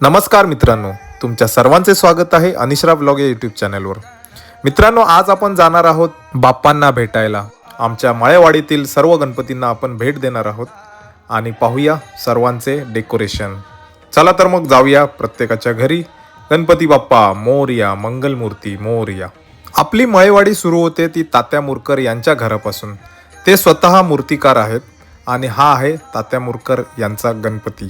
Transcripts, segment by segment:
नमस्कार मित्रांनो तुमच्या सर्वांचे स्वागत आहे अनिश्रा ब्लॉग या यूट्यूब चॅनलवर. मित्रांनो आज आपण जाणार आहोत बाप्पांना भेटायला. आमच्या मळेवाडीतील सर्व गणपतींना आपण भेट देणार आहोत आणि पाहूया सर्वांचे डेकोरेशन. चला तर मग जाऊया प्रत्येकाच्या घरी. गणपती बाप्पा मोरया मंगलमूर्ती मोरया. आपली मळेवाडी सुरू होते ती तात्या मुरकर यांच्या घरापासून. ते स्वतः मूर्तिकार आहेत आणि हा आहे तात्या मुरकर यांचा गणपती.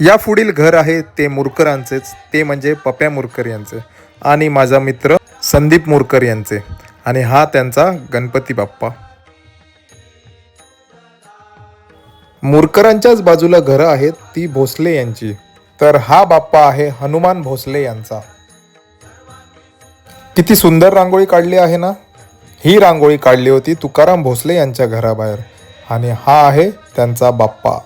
या पुढील घर आहे ते मुरकरांचेच. ते म्हणजे पप्या मुरकर यांचे आणि माझा मित्र संदीप मुरकर यांचे आणि हा त्यांचा गणपती बाप्पा. मुरकरांच्याच बाजूला घरं आहेत ती भोसले यांची. तर हा बाप्पा आहे हनुमान भोसले यांचा. किती सुंदर रांगोळी काढली आहे ना? ही रांगोळी काढली होती तुकाराम भोसले यांच्या घराबाहेर आणि हा आहे त्यांचा बाप्पा.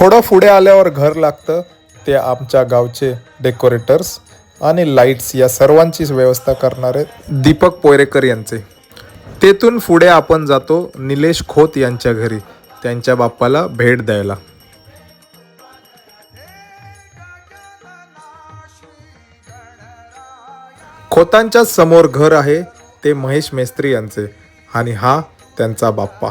थोडं पुढे आल्यावर घर लागतं. ते आमच्या गावचे डेकोरेटर्स आणि लाईट्स या सर्वांचीच व्यवस्था करणारे दीपक पोयरेकर यांचे. तेथून पुढे आपण जातो निलेश खोत यांच्या घरी त्यांच्या बाप्पाला भेट द्यायला. खोतांच्या समोर घर आहे ते महेश मेस्त्री यांचे आणि हा त्यांचा बाप्पा.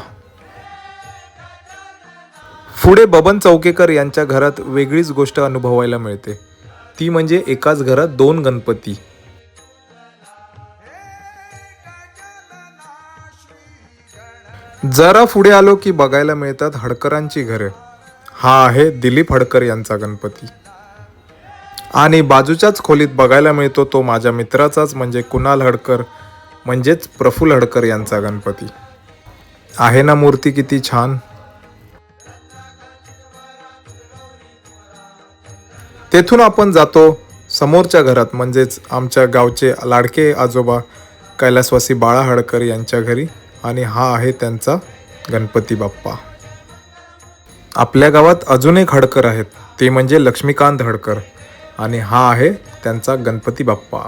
पुढे बबन चौकेकर यांच्या घरात वेगळीच गोष्ट अनुभवायला मिळते. ती म्हणजे एकाच घरात दोन गणपती. जरा पुढे आलो की बघायला मिळतात हडकरांची घरे. हा आहे दिलीप हडकर यांचा गणपती. आणि बाजूच्याच खोलीत बघायला मिळतो तो माझ्या मित्राचाच म्हणजे कुणाल हडकर म्हणजेच प्रफुल हडकर यांचा गणपती. आहे ना मूर्ती किती छान? तेथून आपण जातो समोरच्या घरात म्हणजेच आमच्या गावचे लाडके आजोबा कैलासवासी बाळा हडकर यांच्या घरी आणि हा आहे त्यांचा गणपती बाप्पा. आपल्या गावात अजून एक हडकर आहेत ते म्हणजे लक्ष्मीकांत हडकर आणि हा आहे त्यांचा गणपती बाप्पा.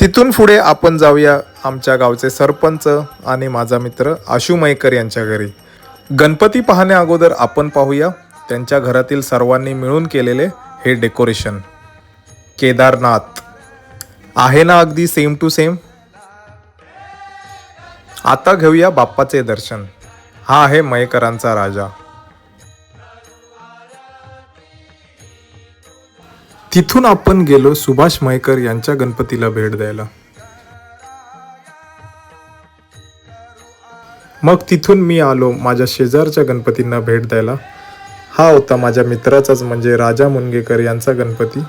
तिथून पुढे आपण जाऊया आमच्या गावचे सरपंच आणि माझा मित्र आशू मयकर यांच्या घरी. गणपती पाहण्या अगोदर आपण पाहूया त्यांच्या घरातील सर्वांनी मिळून केलेले हे डेकोरेशन. केदारनाथ. आहे ना अगदी सेम टू सेम आता घेऊया बाप्पाचे दर्शन. हा आहे मयकरांचा राजा. तिथून आपण गेलो सुभाष मयकर यांच्या गणपतीला भेट द्यायला. मग तिथून मी आलो माझ्या शेजारच्या गणपतींना भेट द्यायला. हा होता माझ्या मित्राचाच म्हणजे राजा मुनगेकर यांचा गणपती.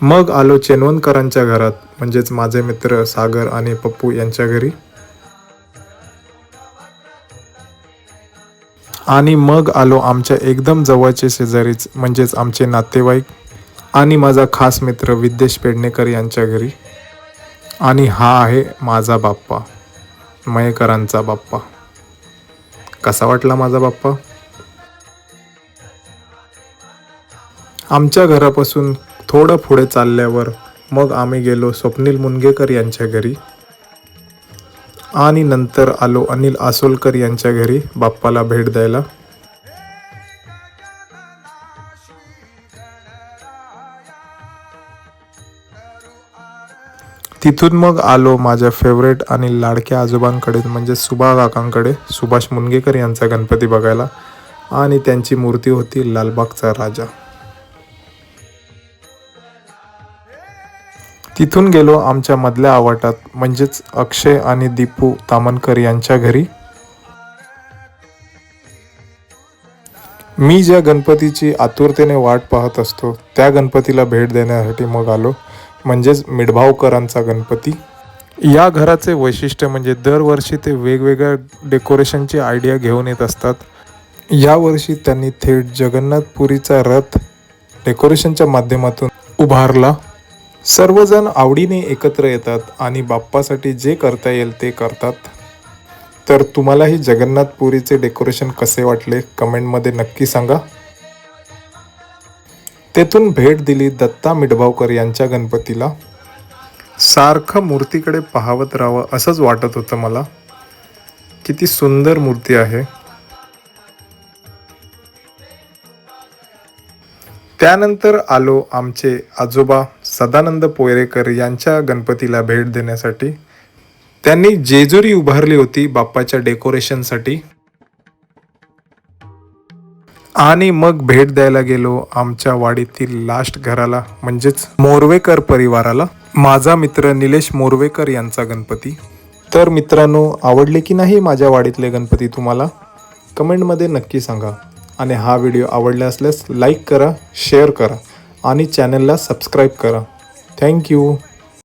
मग आलो चेनवनकरांच्या घरात म्हणजेच माझे मित्र सागर आणि पप्पू यांच्या घरी. आणि मग आलो आमच्या एकदम जवळचे शेजारीच म्हणजेच आमचे नातेवाईक आणि माझा खास मित्र विद्येश पेडणेकर यांच्या घरी. आणि हा आहे माझा बाप्पा मयेकरांचा बाप्पा. कसा वाटला माझा बाप्पा? आमच्या घरापासून थोडं पुढे चालल्यावर मग आम्ही गेलो स्वप्नील मुनगेकर यांच्या घरी. आणि नंतर आलो अनिल आसोलकर यांच्या घरी बाप्पाला भेट द्यायला. तिथून मग आलो माझ्या फेवरेट आणि लाडक्या आजोबांकडे म्हणजे सुभा काकांकडे सुभाष मुनगेकर यांचा गणपती बघायला. आणि त्यांची मूर्ती होती लालबागचा राजा. तिथून गेलो आमच्या मधल्या आवाटात म्हणजेच अक्षय आणि दीपू तामनकर यांच्या घरी. मी ज्या गणपतीची आतुरतेने वाट पाहत असतो त्या गणपतीला भेट देण्यासाठी मग आलो म्हणजेच मिडभावकरांचा गणपती. या घराचे वैशिष्ट्य म्हणजे दरवर्षी ते वेगवेगळ्या डेकोरेशनची आयडिया घेऊन येत असतात. यावर्षी त्यांनी थेट जगन्नाथपुरीचा रथ डेकोरेशनच्या माध्यमातून उभारला. सर्वजण आवडीने एकत्र येतात आणि बाप्पासाठी जे करता येईल ते करतात. तर तुम्हालाही जगन्नाथपुरीचे डेकोरेशन कसे वाटले कमेंटमध्ये नक्की सांगा. तेथून भेट दिली दत्ता मिडभावकर यांच्या गणपतीला. सारखं मूर्तीकडे पाहावत राहावं असंच वाटत होतं मला. किती सुंदर मूर्ती आहे. त्यानंतर आलो आमचे आजोबा सदानंद पोयरेकर यांच्या गणपतीला भेट देण्यासाठी. त्यांनी जेजुरी उभारली होती बाप्पाच्या डेकोरेशनसाठी. आणि मग भेट द्यायला गेलो आमच्या वाडीतील लास्ट घराला म्हणजेच मोरवेकर परिवाराला. माझा मित्र निलेश मोरवेकर यांचा गणपती. तर मित्रांनो आवडले की नाही माझ्या वाडीतले गणपती तुम्हाला? कमेंटमध्ये नक्की सांगा. आणि हा व्हिडिओ आवडला असल्यास लाईक करा शेअर करा आणि चॅनलला सबस्क्राईब करा. थँक्यू